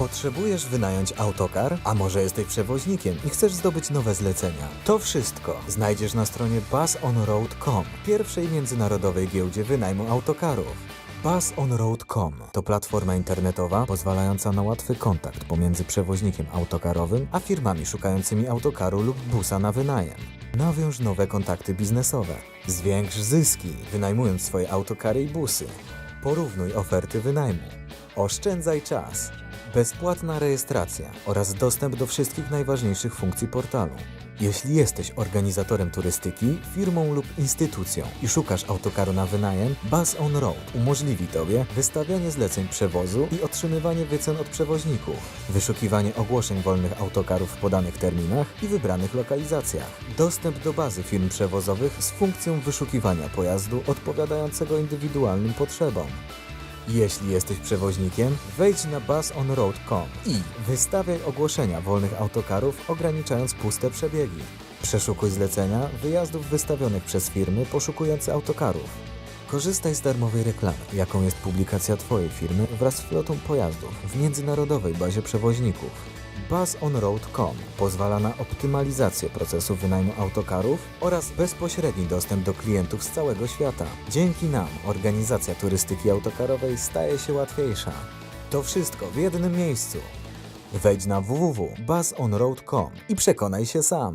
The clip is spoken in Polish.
Potrzebujesz wynająć autokar? A może jesteś przewoźnikiem i chcesz zdobyć nowe zlecenia? To wszystko znajdziesz na stronie busonroad.com, pierwszej międzynarodowej giełdzie wynajmu autokarów. BusOnRoad.com to platforma internetowa pozwalająca na łatwy kontakt pomiędzy przewoźnikiem autokarowym a firmami szukającymi autokaru lub busa na wynajem. Nawiąż nowe kontakty biznesowe. Zwiększ zyski, wynajmując swoje autokary i busy. Porównuj oferty wynajmu. Oszczędzaj czas. Bezpłatna rejestracja oraz dostęp do wszystkich najważniejszych funkcji portalu. Jeśli jesteś organizatorem turystyki, firmą lub instytucją i szukasz autokaru na wynajem, Bus on Road umożliwi Tobie wystawianie zleceń przewozu i otrzymywanie wycen od przewoźników, wyszukiwanie ogłoszeń wolnych autokarów w podanych terminach i wybranych lokalizacjach, dostęp do bazy firm przewozowych z funkcją wyszukiwania pojazdu odpowiadającego indywidualnym potrzebom. Jeśli jesteś przewoźnikiem, wejdź na busonroad.com i wystawiaj ogłoszenia wolnych autokarów, ograniczając puste przebiegi. Przeszukuj zlecenia wyjazdów wystawionych przez firmy poszukujące autokarów. Korzystaj z darmowej reklamy, jaką jest publikacja Twojej firmy wraz z flotą pojazdów w międzynarodowej bazie przewoźników. BuzzOnRoad.com pozwala na optymalizację procesu wynajmu autokarów oraz bezpośredni dostęp do klientów z całego świata. Dzięki nam organizacja turystyki autokarowej staje się łatwiejsza. To wszystko w jednym miejscu. Wejdź na www.buzzonroad.com i przekonaj się sam.